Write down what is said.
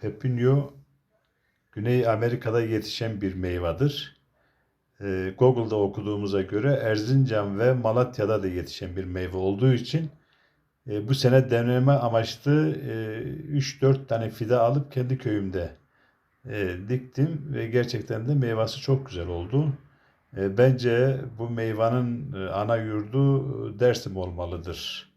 pepinyo Güney Amerika'da yetişen bir meyvadır. Ee, Google'da okuduğumuza göre Erzincan ve Malatya'da da yetişen bir meyve olduğu için e, bu sene deneme amaçlı e, 3-4 tane fide alıp kendi köyümde e, diktim ve gerçekten de meyvesi çok güzel oldu. E, bence bu meyvanın e, ana yurdu e, Dersim olmalıdır.